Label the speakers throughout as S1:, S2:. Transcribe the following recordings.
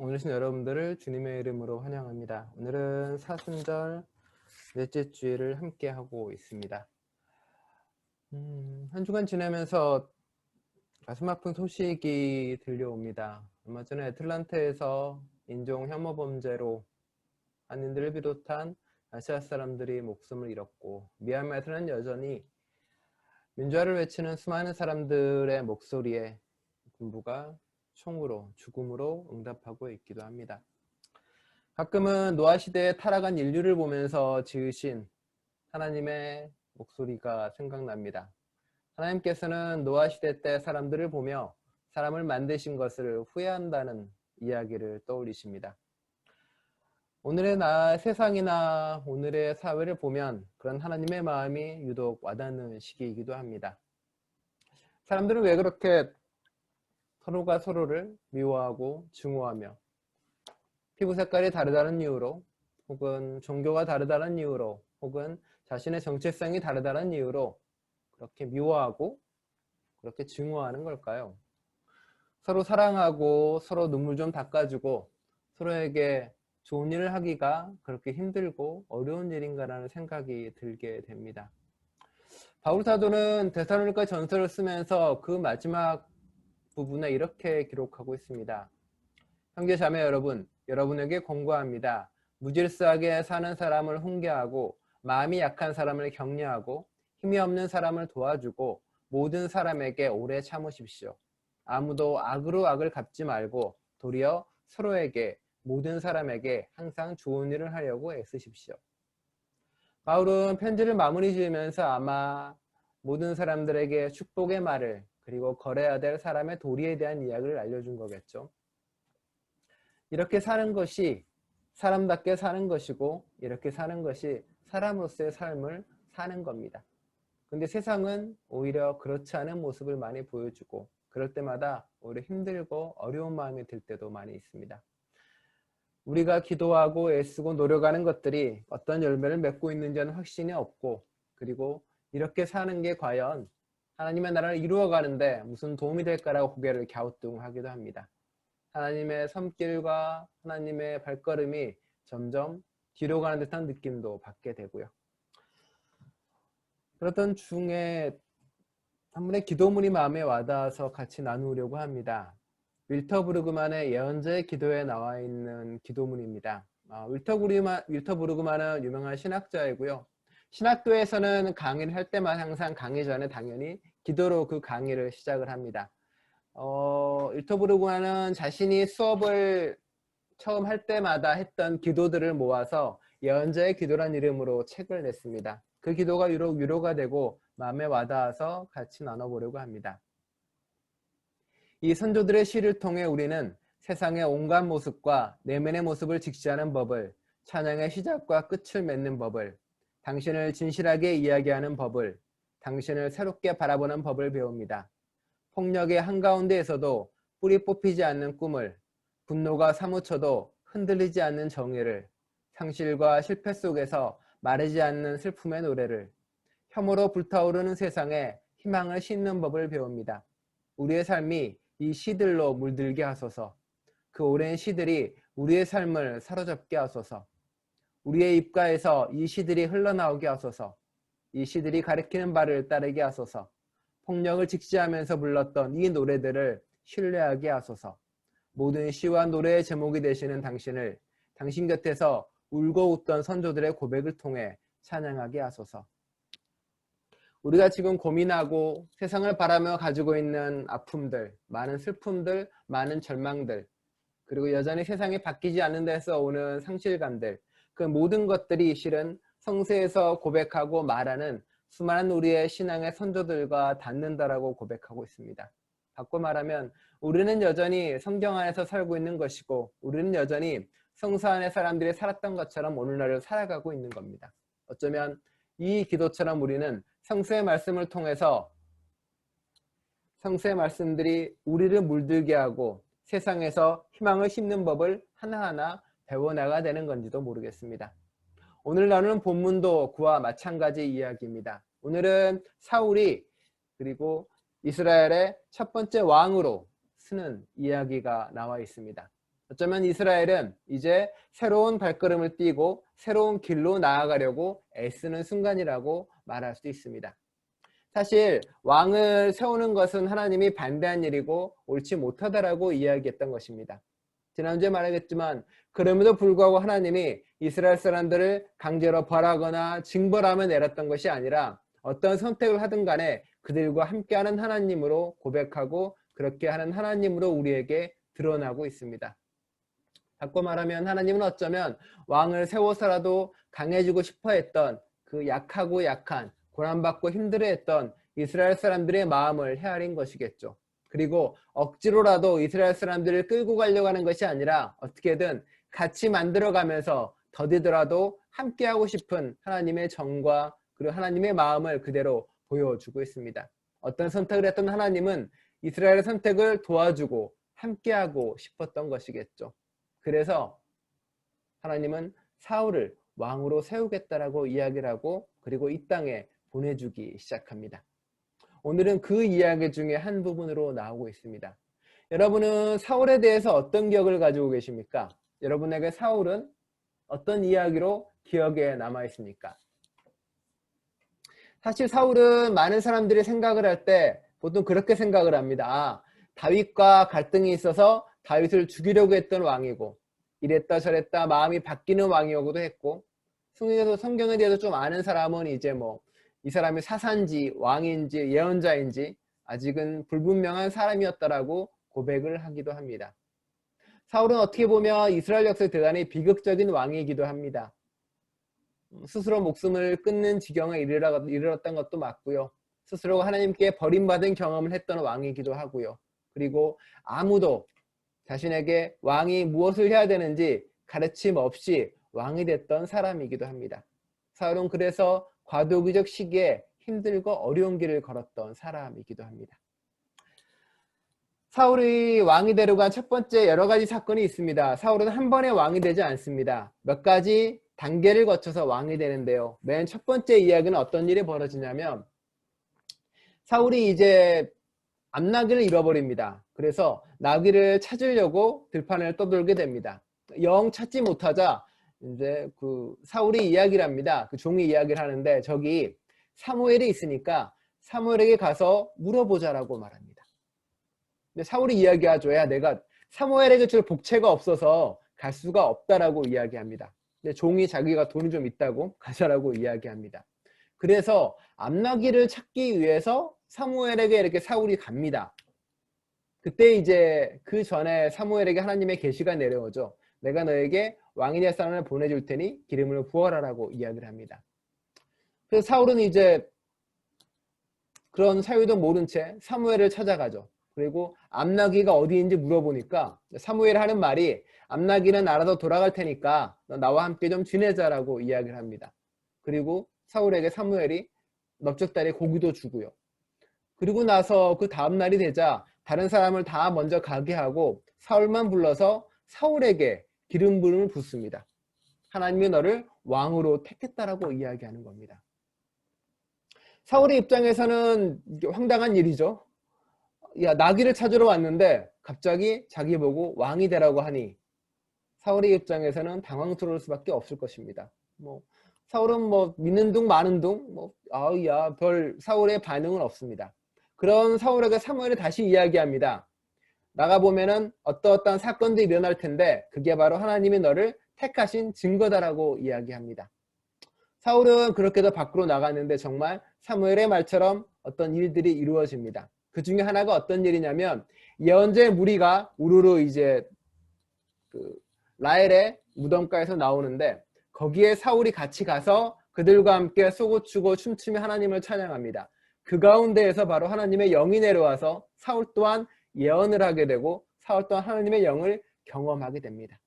S1: 오늘신 여러분들을 주님의 이름으로 환영합니다. 오늘은 사순절 넷째 주일을 함께 하고 있습니다. 음, 한 주간 지내면서 가슴 아픈 소식이 들려옵니다. 얼마 전에 애틀란타에서 인종 혐오 범죄로 한인들을 비롯한 아시아 사람들이 목숨을 잃었고 미얀마에서는 여전히 민주화를 외치는 수많은 사람들의 목소리에 군부가 총으로 죽음으로 응답하고 있기도 합니다. 가끔은 노아 시대에 타락한 인류를 보면서 지으신 하나님의 목소리가 생각납니다. 하나님께서는 노아 시대 때 사람들을 보며 사람을 만드신 것을 후회한다는 이야기를 떠올리십니다. 오늘의 나 세상이나 오늘의 사회를 보면 그런 하나님의 마음이 유독 와닿는 시기이기도 합니다. 사람들은 왜 그렇게 서로가 서로를 미워하고 증오하며 피부 색깔이 다르다는 이유로 혹은 종교가 다르다는 이유로 혹은 자신의 정체성이 다르다는 이유로 그렇게 미워하고 그렇게 증오하는 걸까요? 서로 사랑하고 서로 눈물 좀 닦아주고 서로에게 좋은 일을 하기가 그렇게 힘들고 어려운 일인가라는 생각이 들게 됩니다. 바울 사도는 데살로니가 전서를 쓰면서 그 마지막 부분에 이렇게 기록하고 있습니다. 형제 자매 여러분, 여러분에게 권고합니다. 무질서하게 사는 사람을 훈계하고 마음이 약한 사람을 격려하고 힘이 없는 사람을 도와주고 모든 사람에게 오래 참으십시오. 아무도 악으로 악을 갚지 말고 도리어 서로에게 모든 사람에게 항상 좋은 일을 하려고 애쓰십시오. 바울은 편지를 마무리 지으면서 아마 모든 사람들에게 축복의 말을 그리고 거래해야 될 사람의 도리에 대한 이야기를 알려준 거겠죠. 이렇게 사는 것이 사람답게 사는 것이고 이렇게 사는 것이 사람으로서의 삶을 사는 겁니다. 근데 세상은 오히려 그렇지 않은 모습을 많이 보여주고 그럴 때마다 오히려 힘들고 어려운 마음이 들 때도 많이 있습니다. 우리가 기도하고 애쓰고 노력하는 것들이 어떤 열매를 맺고 있는지는 확신이 없고 그리고 이렇게 사는 게 과연 하나님의 나라를 이루어가는데 무슨 도움이 될까라고 고개를 갸우뚱하기도 합니다. 하나님의 손길과 하나님의 발걸음이 점점 뒤로 가는 듯한 느낌도 받게 되고요. 그러던 중에 한 분의 기도문이 마음에 와닿아서 같이 나누려고 합니다. 윌터 브루그만의 예언자의 기도에 나와 있는 기도문입니다. 아, 윌터, 브루그만, 윌터 브루그만은 유명한 신학자이고요. 신학교에서는 강의를 할 때만 항상 강의 전에 당연히 기도로 그 강의를 시작을 합니다. 어, 일터브루그만은 자신이 수업을 처음 할 때마다 했던 기도들을 모아서 예언자의 기도란 이름으로 책을 냈습니다. 그 기도가 유독 위로가 되고 마음에 와닿아서 같이 나눠보려고 합니다. 이 선조들의 시를 통해 우리는 세상의 온갖 모습과 내면의 모습을 직시하는 법을 찬양의 시작과 끝을 맺는 법을 당신을 진실하게 이야기하는 법을 당신을 새롭게 바라보는 법을 배웁니다. 폭력의 한가운데에서도 뿌리 뽑히지 않는 꿈을 분노가 사무쳐도 흔들리지 않는 정의를 상실과 실패 속에서 마르지 않는 슬픔의 노래를 혐오로 불타오르는 세상에 희망을 싣는 법을 배웁니다. 우리의 삶이 이 시들로 물들게 하소서 그 오랜 시들이 우리의 삶을 사로잡게 하소서 우리의 입가에서 이 시들이 흘러나오게 하소서 이 시들이 가리키는 바를 따르게 하소서. 폭력을 직시하면서 불렀던 이 노래들을 신뢰하게 하소서. 모든 시와 노래의 제목이 되시는 당신을 당신 곁에서 울고 웃던 선조들의 고백을 통해 찬양하게 하소서. 우리가 지금 고민하고 세상을 바라며 가지고 있는 아픔들, 많은 슬픔들, 많은 절망들, 그리고 여전히 세상이 바뀌지 않는 데서 오는 상실감들, 그 모든 것들이 실은 성세에서 고백하고 말하는 수많은 우리의 신앙의 선조들과 닿는다라고 고백하고 있습니다. 바꿔 말하면 우리는 여전히 성경 안에서 살고 있는 것이고 우리는 여전히 성서 안에 사람들이 살았던 것처럼 오늘날을 살아가고 있는 겁니다. 어쩌면 이 기도처럼 우리는 성서의 말씀을 통해서 성서의 말씀들이 우리를 물들게 하고 세상에서 희망을 심는 법을 하나하나 배워나가야 되는 건지도 모르겠습니다. 오늘 나누는 본문도 그와 마찬가지 이야기입니다. 오늘은 사울이 그리고 이스라엘의 첫 번째 왕으로 쓰는 이야기가 나와 있습니다. 어쩌면 이스라엘은 이제 새로운 발걸음을 띄고 새로운 길로 나아가려고 애쓰는 순간이라고 말할 수 있습니다. 사실 왕을 세우는 것은 하나님이 반대한 일이고 옳지 못하다라고 이야기했던 것입니다. 지난주에 말하겠지만 그럼에도 불구하고 하나님이 이스라엘 사람들을 강제로 벌하거나 징벌하며 내렸던 것이 아니라 어떤 선택을 하든 간에 그들과 함께하는 하나님으로 고백하고 그렇게 하는 하나님으로 우리에게 드러나고 있습니다. 바꿔 말하면 하나님은 어쩌면 왕을 세워서라도 강해지고 싶어 했던 그 약하고 약한 고난받고 힘들어했던 이스라엘 사람들의 마음을 헤아린 것이겠죠. 그리고 억지로라도 이스라엘 사람들을 끌고 가려고 하는 것이 아니라 어떻게든 같이 만들어가면서 더디더라도 함께하고 싶은 하나님의 정과 그리고 하나님의 마음을 그대로 보여주고 있습니다. 어떤 선택을 했던 하나님은 이스라엘의 선택을 도와주고 함께하고 싶었던 것이겠죠. 그래서 하나님은 사울을 왕으로 세우겠다라고 이야기를 하고 그리고 이 땅에 보내주기 시작합니다. 오늘은 그 이야기 중에 한 부분으로 나오고 있습니다. 여러분은 사울에 대해서 어떤 기억을 가지고 계십니까? 여러분에게 사울은 어떤 이야기로 기억에 남아 있습니까? 사실 사울은 많은 사람들이 생각을 할 때 보통 그렇게 생각을 합니다. 아, 다윗과 갈등이 있어서 다윗을 죽이려고 했던 왕이고 이랬다 저랬다 마음이 바뀌는 왕이오기도 했고 성경에서 성경에 대해서 좀 아는 사람은 이제 뭐 이 사람이 사산지 왕인지 예언자인지 아직은 불분명한 사람이었다라고 고백을 하기도 합니다. 사울은 어떻게 보면 이스라엘 역사에 대단히 비극적인 왕이기도 합니다. 스스로 목숨을 끊는 지경에 이르렀던 것도 맞고요. 스스로 하나님께 버림받은 경험을 했던 왕이기도 하고요. 그리고 아무도 자신에게 왕이 무엇을 해야 되는지 가르침 없이 왕이 됐던 사람이기도 합니다. 사울은 그래서 과도기적 시기에 힘들고 어려운 길을 걸었던 사람이기도 합니다. 사울이 왕이 되려고 한첫 번째 여러 가지 사건이 있습니다. 사울은 한 번에 왕이 되지 않습니다. 몇 가지 단계를 거쳐서 왕이 되는데요. 맨 첫 번째 이야기는 어떤 일이 벌어지냐면 사울이 이제 암나귀를 잃어버립니다. 그래서 나귀를 찾으려고 들판을 떠돌게 됩니다. 영 찾지 못하자 이제 그 사울이 이야기를 합니다. 그 종이 이야기를 하는데 저기 사무엘이 있으니까 사무엘에게 가서 물어보자라고 말합니다. 근데 사울이 이야기하죠. 야 내가 사무엘에게 줄 복채가 없어서 갈 수가 없다라고 이야기합니다. 근데 종이 자기가 돈이 좀 있다고 가자라고 이야기합니다. 그래서 암나귀를 찾기 위해서 사무엘에게 이렇게 사울이 갑니다. 그때 이제 그 전에 사무엘에게 하나님의 계시가 내려오죠. 내가 너에게 왕이 될 사람을 보내줄 테니 기름을 부어라라고 이야기를 합니다. 그래서 사울은 이제 그런 사유도 모른 채 사무엘을 찾아가죠. 그리고 암나귀가 어디인지 물어보니까 사무엘 하는 말이 암나귀는 알아서 돌아갈 테니까 너 나와 함께 좀 지내자라고 이야기를 합니다. 그리고 사울에게 사무엘이 넓적다리 고기도 주고요. 그리고 나서 그 다음날이 되자 다른 사람을 다 먼저 가게 하고 사울만 불러서 사울에게 기름 부음을 붓습니다. 하나님이 너를 왕으로 택했다라고 이야기하는 겁니다. 사울의 입장에서는 황당한 일이죠. 야 나귀를 찾으러 왔는데 갑자기 자기 보고 왕이 되라고 하니 사울의 입장에서는 당황스러울 수밖에 없을 것입니다. 뭐 사울은 뭐 믿는 둥 마는 둥뭐 아우야 별 사울의 반응은 없습니다. 그런 사울에게 사무엘이 다시 이야기합니다. 나가 보면은 어떠어떠한 사건도 일어날 텐데 그게 바로 하나님이 너를 택하신 증거다라고 이야기합니다. 사울은 그렇게도 밖으로 나갔는데 정말 사무엘의 말처럼 어떤 일들이 이루어집니다. 그 중에 하나가 어떤 일이냐면 예언자의 무리가 우르르 이제 그 라헬의 무덤가에서 나오는데 거기에 사울이 같이 가서 그들과 함께 쏘고추고 춤추며 하나님을 찬양합니다. 그 가운데에서 바로 하나님의 영이 내려와서 사울 또한 예언을 하게 되고 사울 또한 하나님의 영을 경험하게 됩니다.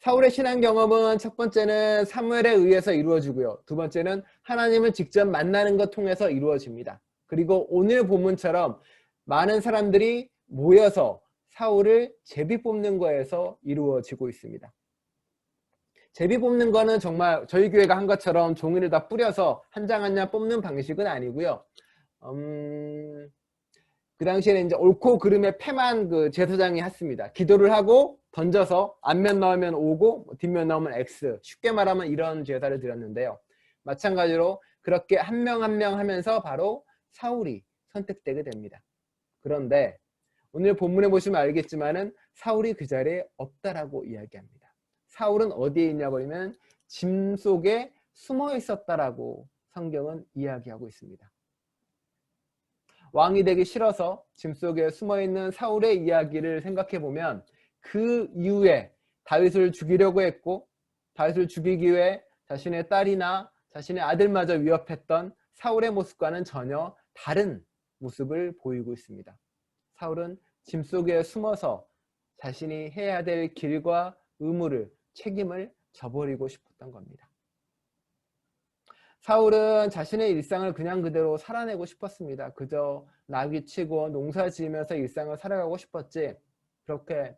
S1: 사울의 신앙 경험은 첫 번째는 사무엘에 의해서 이루어지고요. 두 번째는 하나님을 직접 만나는 것 통해서 이루어집니다. 그리고 오늘 본문처럼 많은 사람들이 모여서 사울을 제비 뽑는 거에서 이루어지고 있습니다. 제비 뽑는 거는 정말 저희 교회가 한 것처럼 종이를 다 뿌려서 한 장 한 장 뽑는 방식은 아니고요. 음, 그 당시에는 이제 옳고 그름의 패만 그 제사장이 했습니다. 기도를 하고 던져서 앞면 나오면 오고 뭐 뒷면 나오면 X. 쉽게 말하면 이런 제사를 드렸는데요. 마찬가지로 그렇게 한 명 한 명 하면서 바로 사울이 선택되게 됩니다. 그런데 오늘 본문에 보시면 알겠지만은 사울이 그 자리에 없다라고 이야기합니다. 사울은 어디에 있냐고 하면 짐 속에 숨어 있었다라고 성경은 이야기하고 있습니다. 왕이 되기 싫어서 짐 속에 숨어 있는 사울의 이야기를 생각해 보면 그 이후에 다윗을 죽이려고 했고 다윗을 죽이기 위해 자신의 딸이나 자신의 아들마저 위협했던 사울의 모습과는 전혀 다른 모습을 보이고 있습니다. 사울은 짐 속에 숨어서 자신이 해야 될 길과 의무를 책임을 져버리고 싶었던 겁니다. 사울은 자신의 일상을 그냥 그대로 살아내고 싶었습니다. 그저 나귀 치고 농사 지으면서 일상을 살아가고 싶었지 그렇게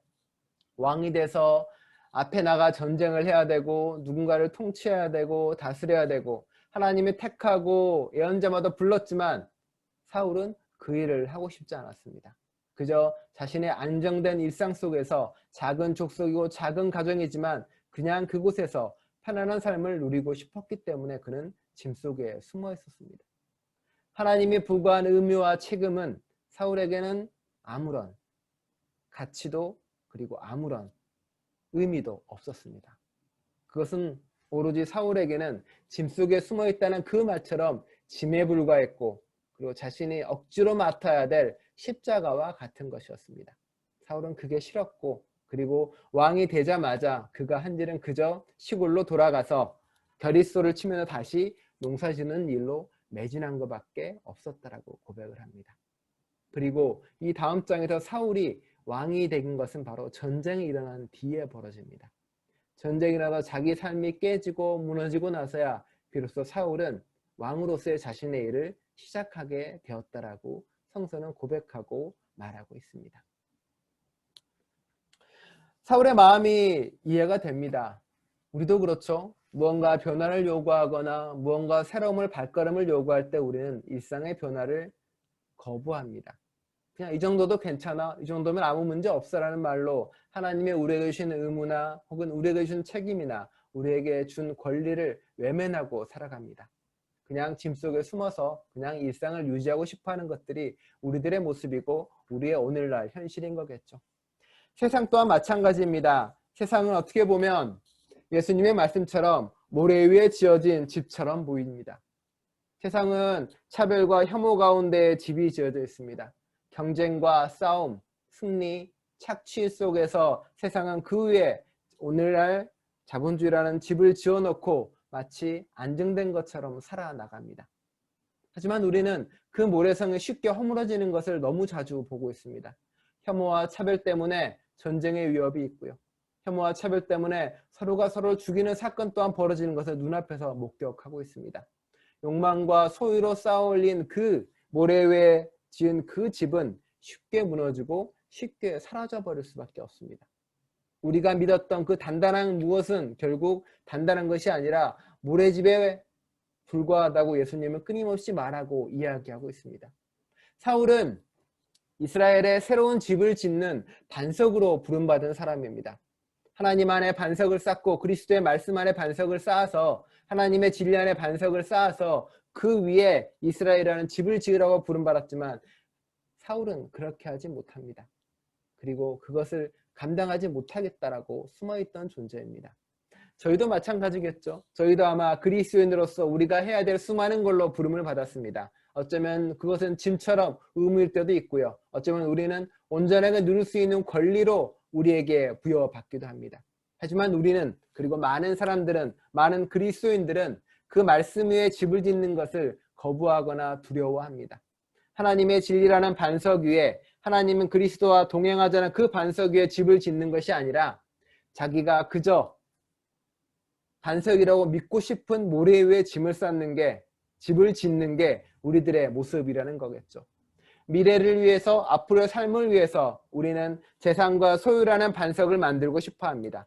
S1: 왕이 돼서 앞에 나가 전쟁을 해야 되고 누군가를 통치해야 되고 다스려야 되고 하나님이 택하고 예언자마다 불렀지만 사울은 그 일을 하고 싶지 않았습니다. 그저 자신의 안정된 일상 속에서 작은 족속이고 작은 가정이지만 그냥 그곳에서 편안한 삶을 누리고 싶었기 때문에 그는 짐 속에 숨어 있었습니다. 하나님이 부과한 의무와 책임은 사울에게는 아무런 가치도 그리고 아무런 의미도 없었습니다. 그것은 오로지 사울에게는 짐 속에 숨어 있다는 그 말처럼 짐에 불과했고 그리고 자신이 억지로 맡아야 될 십자가와 같은 것이었습니다. 사울은 그게 싫었고 그리고 왕이 되자마자 그가 한 일은 그저 시골로 돌아가서 결의소를 치면서 다시 농사짓는 일로 매진한 것밖에 없었다라고 고백을 합니다. 그리고 이 다음 장에서 사울이 왕이 된 것은 바로 전쟁이 일어난 뒤에 벌어집니다. 전쟁이 일어나 자기 삶이 깨지고 무너지고 나서야 비로소 사울은 왕으로서의 자신의 일을 시작하게 되었다라고 성서는 고백하고 말하고 있습니다. 사울의 마음이 이해가 됩니다. 우리도 그렇죠. 무언가 변화를 요구하거나 무언가 새로움을 발걸음을 요구할 때 우리는 일상의 변화를 거부합니다. 그냥 이 정도도 괜찮아. 이 정도면 아무 문제 없어라는 말로 하나님의 우리에게 주신 의무나 혹은 우리에게 주신 책임이나 우리에게 준 권리를 외면하고 살아갑니다. 그냥 짐 속에 숨어서 그냥 일상을 유지하고 싶어 하는 것들이 우리들의 모습이고 우리의 오늘날 현실인 거겠죠. 세상 또한 마찬가지입니다. 세상은 어떻게 보면 예수님의 말씀처럼 모래 위에 지어진 집처럼 보입니다. 세상은 차별과 혐오 가운데 집이 지어져 있습니다. 경쟁과 싸움, 승리, 착취 속에서 세상은 그 위에 오늘날 자본주의라는 집을 지어놓고 마치 안정된 것처럼 살아나갑니다. 하지만 우리는 그 모래성이 쉽게 허물어지는 것을 너무 자주 보고 있습니다. 혐오와 차별 때문에 전쟁의 위협이 있고요. 혐오와 차별 때문에 서로가 서로를 죽이는 사건 또한 벌어지는 것을 눈앞에서 목격하고 있습니다. 욕망과 소유로 쌓아올린 그 모래 위에 지은 그 집은 쉽게 무너지고 쉽게 사라져 버릴 수밖에 없습니다. 우리가 믿었던 그 단단한 무엇은 결국 단단한 것이 아니라 모래집에 불과하다고 예수님은 끊임없이 말하고 이야기하고 있습니다. 사울은 이스라엘의 새로운 집을 짓는 반석으로 부름받은 사람입니다. 하나님 안에 반석을 쌓고 그리스도의 말씀 안에 반석을 쌓아서 하나님의 진리 안에 반석을 쌓아서 그 위에 이스라엘이라는 집을 지으라고 부름받았지만 사울은 그렇게 하지 못합니다. 그리고 그것을 감당하지 못하겠다라고 숨어있던 존재입니다. 저희도 마찬가지겠죠. 저희도 아마 그리스도인으로서 우리가 해야 될 수많은 걸로 부름을 받았습니다. 어쩌면 그것은 짐처럼 의무일 때도 있고요. 어쩌면 우리는 온전하게 누릴 수 있는 권리로 우리에게 부여받기도 합니다. 하지만 우리는 그리고 많은 사람들은 많은 그리스도인들은 그 말씀 위에 집을 짓는 것을 거부하거나 두려워합니다. 하나님의 진리라는 반석 위에 하나님은 그리스도와 동행하자는 그 반석 위에 집을 짓는 것이 아니라 자기가 그저 반석이라고 믿고 싶은 모래 위에 짐을 쌓는 게 집을 짓는 게 우리들의 모습이라는 거겠죠. 미래를 위해서 앞으로의 삶을 위해서 우리는 재산과 소유라는 반석을 만들고 싶어 합니다.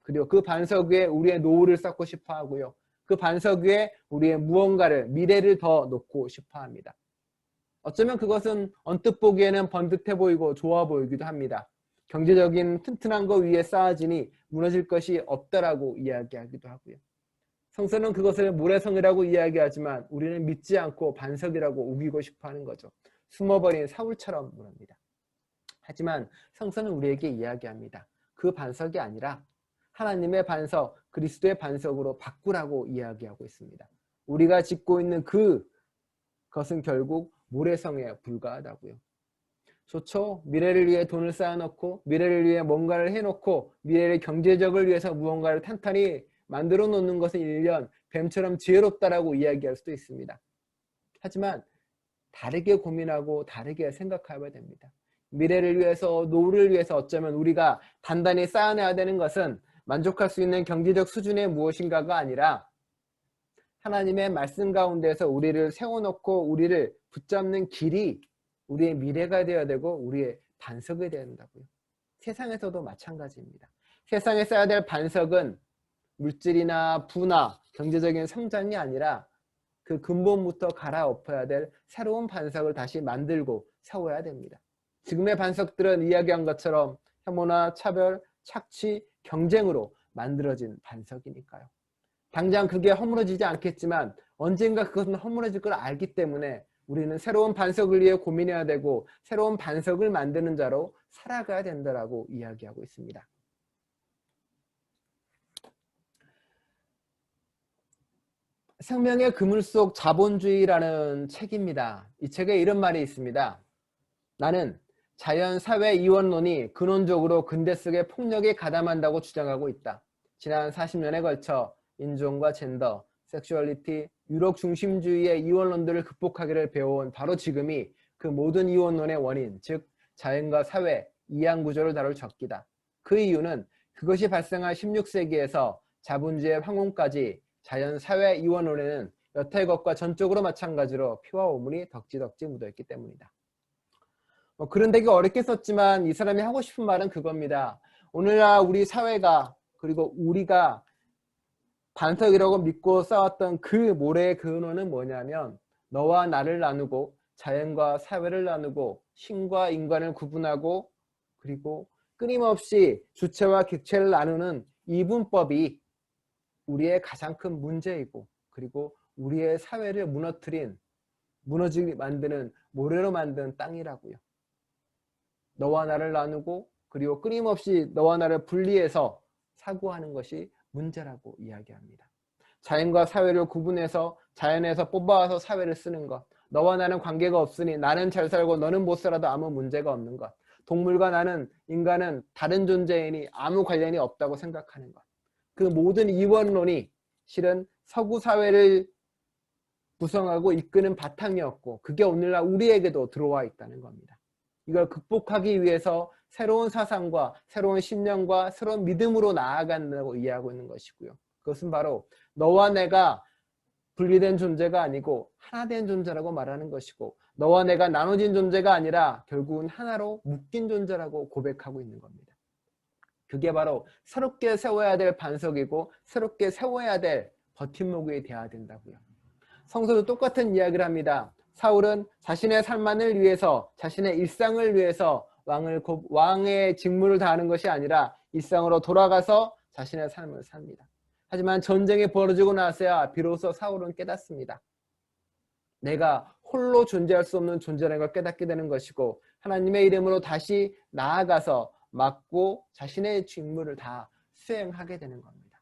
S1: 그리고 그 반석 위에 우리의 노후를 쌓고 싶어 하고요. 그 반석 위에 우리의 무언가를 미래를 더 놓고 싶어 합니다. 어쩌면 그것은 언뜻 보기에는 번듯해 보이고 좋아 보이기도 합니다. 경제적인 튼튼한 것 위에 쌓아지니 무너질 것이 없다라고 이야기하기도 하고요. 성서는 그것을 모래성이라고 이야기하지만 우리는 믿지 않고 반석이라고 우기고 싶어 하는 거죠. 숨어버린 사울처럼 물합니다. 하지만 성서는 우리에게 이야기합니다. 그 반석이 아니라 하나님의 반석, 그리스도의 반석으로 바꾸라고 이야기하고 있습니다. 우리가 짓고 있는 그 것은 결국 모래성에 불과하다고요. 좋죠. 미래를 위해 돈을 쌓아놓고 미래를 위해 뭔가를 해놓고 미래의 경제적을 위해서 무언가를 탄탄히 만들어 놓는 것은 일년 뱀처럼 지혜롭다라고 이야기할 수도 있습니다. 하지만 다르게 고민하고 다르게 생각해야 됩니다. 미래를 위해서 노후를 위해서 어쩌면 우리가 단단히 쌓아내야 되는 것은 만족할 수 있는 경제적 수준의 무엇인가가 아니라 하나님의 말씀 가운데서 우리를 세워놓고 우리를 붙잡는 길이 우리의 미래가 되어야 되고 우리의 반석이 되어야 된다고요. 세상에서도 마찬가지입니다. 세상에 써야 될 반석은 물질이나 부나 경제적인 성장이 아니라 그 근본부터 갈아엎어야 될 새로운 반석을 다시 만들고 세워야 됩니다. 지금의 반석들은 이야기한 것처럼 혐오나 차별, 착취, 경쟁으로 만들어진 반석이니까요. 당장 그게 허물어지지 않겠지만 언젠가 그것은 허물어질 걸 알기 때문에 우리는 새로운 반석을 위해 고민해야 되고 새로운 반석을 만드는 자로 살아가야 된다라고 이야기하고 있습니다. 생명의 그물 속 자본주의라는 책입니다. 이 책에 이런 말이 있습니다. 나는 자연 사회 이원론이 근원적으로 근대 속의 폭력에 가담한다고 주장하고 있다. 지난 40년에 걸쳐 인종과 젠더, 섹슈얼리티, 유럽 중심주의의 이원론들을 극복하기를 배워온 바로 지금이 그 모든 이원론의 원인, 즉 자연과 사회, 이양 구조를 다룰 적기다. 그 이유는 그것이 발생한 16세기에서 자본주의 황혼까지 자연 사회 이원론에는 여타의 것과 전적으로 마찬가지로 피와 오물이 덕지덕지 묻어있기 때문이다. 뭐 그런 되게 어렵게 썼지만 이 사람이 하고 싶은 말은 그겁니다. 오늘날 우리 사회가 그리고 우리가 반석이라고 믿고 쌓았던 그 모래의 근원은 뭐냐면 너와 나를 나누고 자연과 사회를 나누고 신과 인간을 구분하고 그리고 끊임없이 주체와 객체를 나누는 이분법이 우리의 가장 큰 문제이고 그리고 우리의 사회를 무너뜨린 무너지게 만드는 모래로 만든 땅이라고요. 너와 나를 나누고 그리고 끊임없이 너와 나를 분리해서 사고하는 것이 문제라고 이야기합니다. 자연과 사회를 구분해서 자연에서 뽑아와서 사회를 쓰는 것. 너와 나는 관계가 없으니 나는 잘 살고 너는 못 살아도 아무 문제가 없는 것. 동물과 나는 인간은 다른 존재이니 아무 관련이 없다고 생각하는 것. 그 모든 이원론이 실은 서구 사회를 구성하고 이끄는 바탕이었고 그게 오늘날 우리에게도 들어와 있다는 겁니다. 이걸 극복하기 위해서 새로운 사상과 새로운 신념과 새로운 믿음으로 나아간다고 이해하고 있는 것이고요. 그것은 바로 너와 내가 분리된 존재가 아니고 하나된 존재라고 말하는 것이고 너와 내가 나눠진 존재가 아니라 결국은 하나로 묶인 존재라고 고백하고 있는 겁니다. 그게 바로 새롭게 세워야 될 반석이고 새롭게 세워야 될 버팀목이 되어야 된다고요. 성서도 똑같은 이야기를 합니다. 사울은 자신의 삶만을 위해서 자신의 일상을 위해서 왕을 왕의 직무를 다하는 것이 아니라 일상으로 돌아가서 자신의 삶을 삽니다. 하지만 전쟁이 벌어지고 나서야 비로소 사울은 깨닫습니다. 내가 홀로 존재할 수 없는 존재라는 걸 깨닫게 되는 것이고 하나님의 이름으로 다시 나아가서 맡고 자신의 직무를 다 수행하게 되는 겁니다.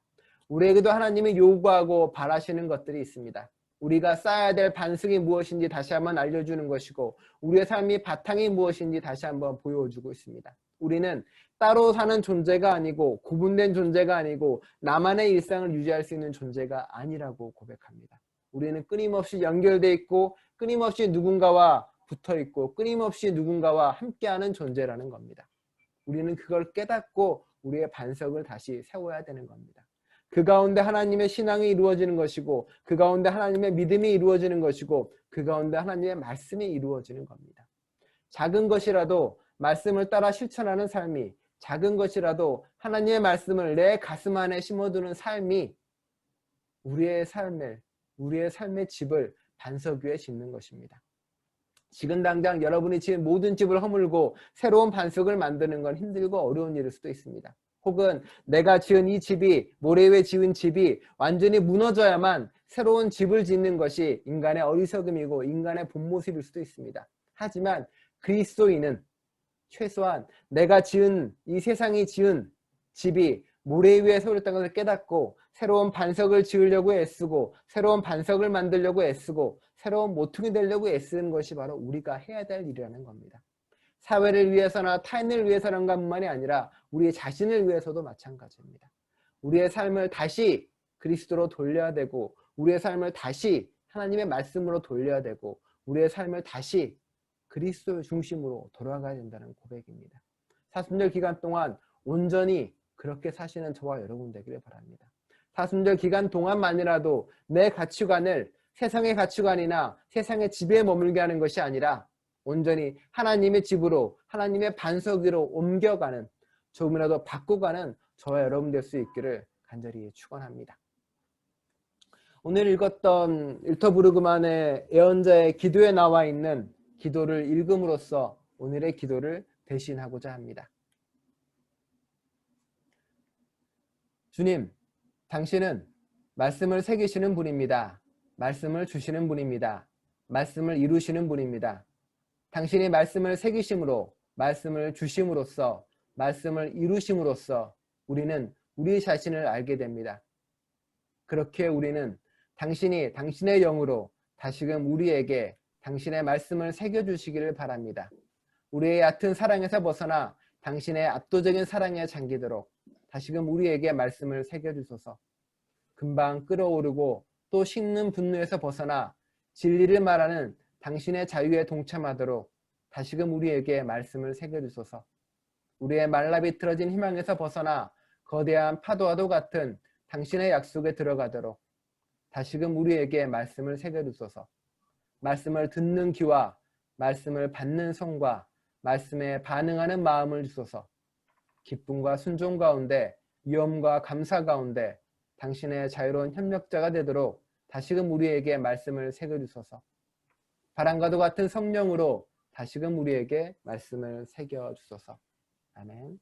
S1: 우리에게도 하나님이 요구하고 바라시는 것들이 있습니다. 우리가 쌓아야 될 반석이 무엇인지 다시 한번 알려주는 것이고 우리의 삶이 바탕이 무엇인지 다시 한번 보여주고 있습니다. 우리는 따로 사는 존재가 아니고 구분된 존재가 아니고 나만의 일상을 유지할 수 있는 존재가 아니라고 고백합니다. 우리는 끊임없이 연결돼 있고 끊임없이 누군가와 붙어 있고 끊임없이 누군가와 함께하는 존재라는 겁니다. 우리는 그걸 깨닫고 우리의 반석을 다시 세워야 되는 겁니다. 그 가운데 하나님의 신앙이 이루어지는 것이고 그 가운데 하나님의 믿음이 이루어지는 것이고 그 가운데 하나님의 말씀이 이루어지는 겁니다. 작은 것이라도 말씀을 따라 실천하는 삶이 작은 것이라도 하나님의 말씀을 내 가슴 안에 심어두는 삶이 우리의 삶을 우리의 삶의 집을 반석 위에 짓는 것입니다. 지금 당장 여러분이 지은 모든 집을 허물고 새로운 반석을 만드는 건 힘들고 어려운 일일 수도 있습니다. 혹은 내가 지은 이 집이 모래 위에 지은 집이 완전히 무너져야만 새로운 집을 짓는 것이 인간의 어리석음이고 인간의 본 모습일 수도 있습니다. 하지만 그리스도인은 최소한 내가 지은 이 세상이 지은 집이 모래 위에 세워졌다는 것을 깨닫고 새로운 반석을 지으려고 애쓰고 새로운 반석을 만들려고 애쓰고 새로운 모퉁이 되려고 애쓰는 것이 바로 우리가 해야 될 일이라는 겁니다. 사회를 위해서나 타인을 위해서는것만이 아니라 우리 자신을 위해서도 마찬가지입니다. 우리의 삶을 다시 그리스도로 돌려야 되고 우리의 삶을 다시 하나님의 말씀으로 돌려야 되고 우리의 삶을 다시 그리스도 중심으로 돌아가야 된다는 고백입니다. 사순절 기간 동안 온전히 그렇게 사시는 저와 여러분 되기를 바랍니다. 사순절 기간 동안만이라도 내 가치관을 세상의 가치관이나 세상의 집에 머물게 하는 것이 아니라 온전히 하나님의 집으로 하나님의 반석 위로 옮겨가는 조금이라도 바꾸가는 저와 여러분 될 수 있기를 간절히 축원합니다. 오늘 읽었던 일터부르그만의 예언자의 기도에 나와 있는 기도를 읽음으로써 오늘의 기도를 대신하고자 합니다. 주님, 당신은 말씀을 새기시는 분입니다. 말씀을 주시는 분입니다. 말씀을 이루시는 분입니다. 당신이 말씀을 새기심으로 말씀을 주심으로써 말씀을 이루심으로써 우리는 우리 자신을 알게 됩니다. 그렇게 우리는 당신이 당신의 영으로 다시금 우리에게 당신의 말씀을 새겨주시기를 바랍니다. 우리의 얕은 사랑에서 벗어나 당신의 압도적인 사랑에 잠기도록 다시금 우리에게 말씀을 새겨주소서. 금방 끓어오르고 또 식는 분노에서 벗어나 진리를 말하는 당신의 자유에 동참하도록 다시금 우리에게 말씀을 새겨주소서. 우리의 말라 비틀어진 희망에서 벗어나 거대한 파도와도 같은 당신의 약속에 들어가도록 다시금 우리에게 말씀을 새겨주소서. 말씀을 듣는 귀와 말씀을 받는 손과 말씀에 반응하는 마음을 주소서. 기쁨과 순종 가운데 위험과 감사 가운데 당신의 자유로운 협력자가 되도록 다시금 우리에게 말씀을 새겨 주소서. 바람과도 같은 성령으로 다시금 우리에게 말씀을 새겨 주소서. 아멘.